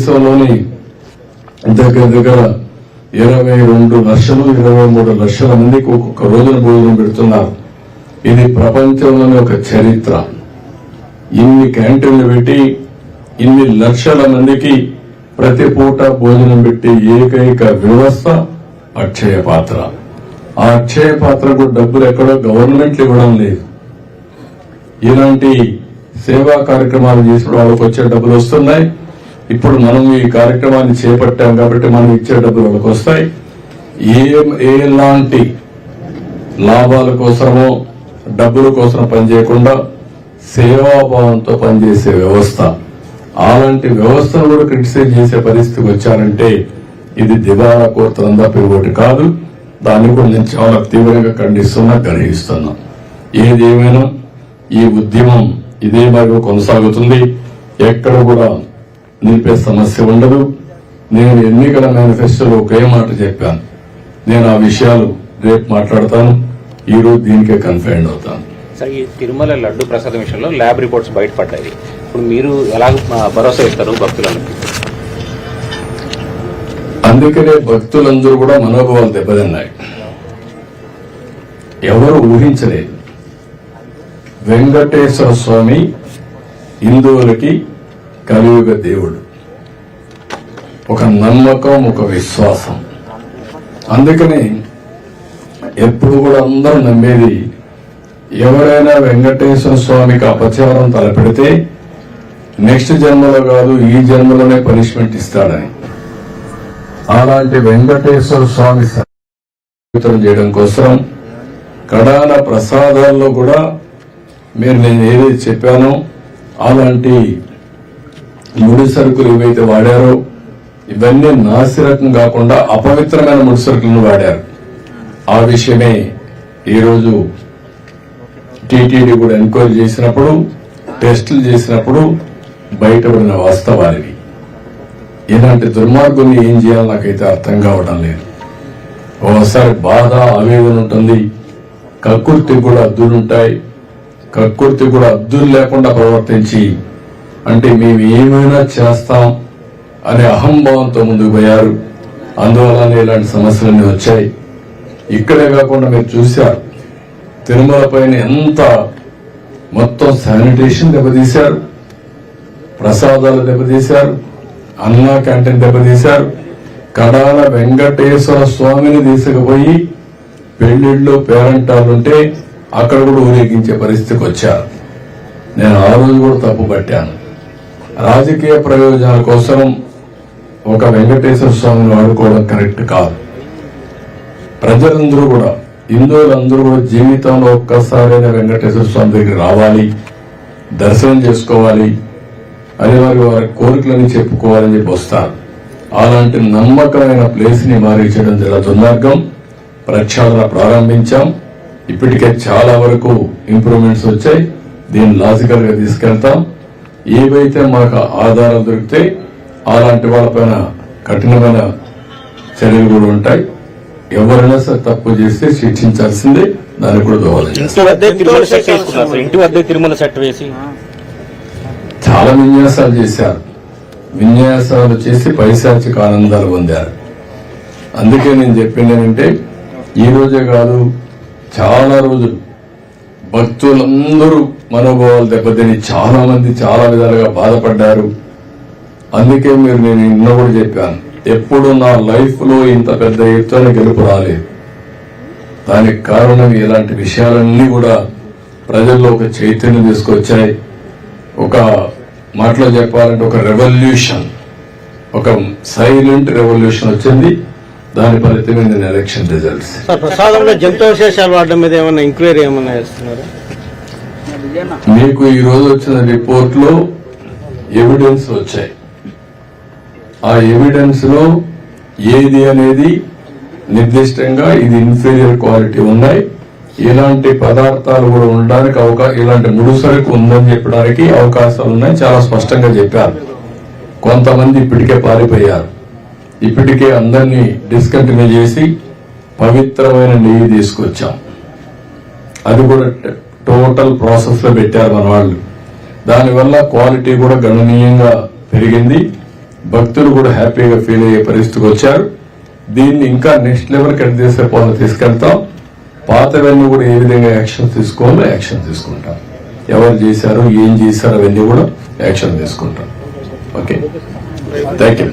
దేశంలోని దగ్గర దగ్గర ఇరవై రెండు లక్షలు ఇరవై మూడు లక్షల మందికి ఒక్కొక్క రోజున భోజనం పెడుతున్నారు. ఇది ప్రపంచంలోని ఒక చరిత్ర. ఇన్ని క్యాంటీన్లు పెట్టి ఇన్ని లక్షల మందికి ప్రతి పూట భోజనం పెట్టి ఏకైక వ్యవస్థ అక్షయ పాత్ర ఆ అక్షయ పాత్రకు డబ్బులు ఎక్కడో గవర్నమెంట్ ఇవ్వడం లేదు. ఇలాంటి సేవా కార్యక్రమాలు చేసిన వాళ్ళకి వచ్చే డబ్బులు వస్తున్నాయి. ఇప్పుడు మనం ఈ కార్యక్రమాన్ని చేపట్టాం కాబట్టి మనం ఇచ్చే డబ్బులు వాళ్ళకి వస్తాయి. ఏ ఎలాంటి లాభాల కోసమో డబ్బుల కోసం పనిచేయకుండా సేవాభావంతో పనిచేసే వ్యవస్థ. అలాంటి వ్యవస్థను కూడా క్రిటిసైజ్ చేసే పరిస్థితికి వచ్చారంటే ఇది దివాలా కోరుతనం తప్ప ఇంకోటి కాదు. దాన్ని కూడా నేను చాలా తీవ్రంగా ఖండిస్తున్నా గ్రహిస్తున్నా. ఏదేమైనా ఈ ఉద్యమం ఇదే మరి కొనసాగుతుంది. ఎక్కడ కూడా నిలిపే సమస్య ఉండదు. నేను ఎన్నికల మేనిఫెస్టోలో ఒకే మాట చెప్పాను. నేను ఆ విషయాలు రేపు మాట్లాడతాను. ఈ రోజు దీనికే కన్ఫైండ్ అవుతాను. సార్ ఈ తిరుమల లడ్డు ప్రసాదం విషయంలో ల్యాబ్ రిపోర్ట్స్ బయటపడ్డాయి. ఇప్పుడు మీరు ఎలా భరోసా ఇస్తారు భక్తులను అందుకనే భక్తులందరూ కూడా మనోభావాలు దెబ్బతిన్నాయి. ఎవరు ఊహించలేదు. వెంకటేశ్వర స్వామి హిందువులకి కలియుగ దేవుడు. ఒక నమ్మకం ఒక విశ్వాసం. అందుకని ఎప్పుడు కూడా అందరూ నమ్మేది ఎవరైనా వెంకటేశ్వర స్వామికి అపచారం తలపెడితే నెక్స్ట్ జన్మలో కాదు ఈ జన్మలోనే పనిష్మెంట్ ఇస్తాడని. అలాంటి వెంకటేశ్వర స్వామి చేయడం కోసం కడాన ప్రసాదాల్లో కూడా మీరు నేను ఏదైతే చెప్పానో అలాంటి ముడి సరుకులు ఏవైతే వాడారో ఇవన్నీ నాసిరకం కాకుండా అపవిత్రమైన ముడి సరుకులను వాడారు. ఆ విషయమే ఈరోజు టీటీడీ కూడా ఎంక్వైరీ చేసినప్పుడు టెస్టులు చేసినప్పుడు బయటపడిన వాస్తవాలివి. ఇలాంటి దుర్మార్గుల్ని ఏం చేయాలో నాకైతే అర్థం కావడం లేదు. ఒకసారి బాధ ఆవేదన ఉంటుంది. కక్కుర్తి కూడా అద్దులుంటాయి. కక్కుర్తి కూడా అద్దులు లేకుండా ప్రవర్తించి అంటే మేము ఏమైనా చేస్తాం అనే అహంభావంతో ముందుకు పోయారు. అందువల్లనే ఇలాంటి సమస్యలన్నీ వచ్చాయి. ఇక్కడే కాకుండా మీరు చూశారు. తిరుమల పైన ఎంత మొత్తం శానిటేషన్ దెబ్బతీశారు. ప్రసాదాలు దెబ్బతీశారు. అన్నా క్యాంటీన్ దెబ్బతీశారు. కడాల వెంకటేశ్వర స్వామిని తీసుకుపోయి పెళ్ళిళ్ళు పేరంటాలుంటే అక్కడ కూడా ఊరేగించే పరిస్థితికి వచ్చారు. నేను ఆ రోజు కూడా తప్పు పట్టాను. రాజకీయ ప్రయోజనాల కోసం ఒక వెంకటేశ్వర స్వామిని వాడుకోవడం కరెక్ట్ కాదు. ప్రజలందరూ కూడా హిందువులందరూ కూడా జీవితంలో ఒక్కసారైనా వెంకటేశ్వర స్వామి దగ్గరికి రావాలి దర్శనం చేసుకోవాలి అని వారి వారి కోరికలని చెప్పుకోవాలని చెప్పి వస్తారు. అలాంటి నమ్మకమైన ప్లేస్ని మారించడం చాలా దుర్మార్గం ప్రక్షాళన ప్రారంభించాం. ఇప్పటికే చాలా వరకు ఇంప్రూవ్మెంట్స్ వచ్చాయి. దీన్ని లాజికల్గా తీసుకెళ్తాం. ఏవైతే మాకు ఆధారాలు దొరికితే అలాంటి వాళ్ళపైన కఠినమైన చర్యలు కూడా ఉంటాయి. ఎవరైనా సరే తప్పు చేస్తే శిక్షించాల్సిందే. దానికి కూడా దోవాలి ఇంటి తిరుమల సెట్ వేసుకున్నారు సార్. ఇంటి వద్దే తిరుమల సెట్ వేసి. చాలా విన్యాసాలు చేశారు. విన్యాసాలు చేసి పైశాచిక ఆనందాలు పొందారు. అందుకే నేను చెప్పింది ఏంటంటే ఈ రోజే కాదు చాలా రోజులు భక్తులందరూ మనోభావాలు దెబ్బతిని చాలా మంది చాలా విధాలుగా బాధపడ్డారు. అందుకే మీరు నేను నిన్న కూడా చెప్పాను ఎప్పుడు నా లైఫ్లో ఇంత పెద్ద ఎత్తున గెలుపు రాలేదు. దానికి కారణం ఇలాంటి విషయాలన్నీ కూడా ప్రజల్లో ఒక చైతన్యం తీసుకొచ్చాయి. ఒక మాటలో చెప్పాలంటే ఒక రెవల్యూషన్ ఒక సైలెంట్ రెవల్యూషన్ వచ్చింది. దాని ఫలితమే నేను ఎలక్షన్ రిజల్ట్స్. ప్రసాదంలో జంతువశేషాలు వాడడం మీద ఏమైనా ఎంక్వైరీ ఏమైనా చేస్తున్నారా? మీకు ఈ రోజు వచ్చిన రిపోర్ట్లో ఎవిడెన్స్ వచ్చాయి. ఆ ఎవిడెన్స్లో ఏది అనేది నిర్దిష్టంగా ఇది ఇన్ఫీరియర్ క్వాలిటీ ఉన్నాయి. ఇలాంటి పదార్థాలు కూడా ఉండడానికి అవకాశం ఇలాంటి ముడుసరకు ఉందని చెప్పడానికి అవకాశాలు ఉన్నాయి. చాలా స్పష్టంగా చెప్పారు. కొంతమంది ఇప్పటికే పారిపోయారు. ఇప్పటికే అందరినీ డిస్కంటిన్యూ చేసి పవిత్రమైన నెయ్యి తీసుకొచ్చాం. అది కూడా టోటల్ ప్రాసెస్లో పెట్టారు మన వాళ్ళు. దానివల్ల క్వాలిటీ కూడా గణనీయంగా పెరిగింది. భక్తులు కూడా హ్యాపీగా ఫీల్ అయ్యే పరిస్థితికి వచ్చారు. దీన్ని ఇంకా నెక్స్ట్ లెవెల్ కట్ చేసే పనులు తీసుకెళ్తాం. పాతవన్నీ కూడా ఏ విధంగా యాక్షన్ తీసుకోవాలో యాక్షన్ తీసుకుంటాం. ఎవరు చేశారు ఏం చేశారు అవన్నీ కూడా యాక్షన్ తీసుకుంటాం. Okay thank you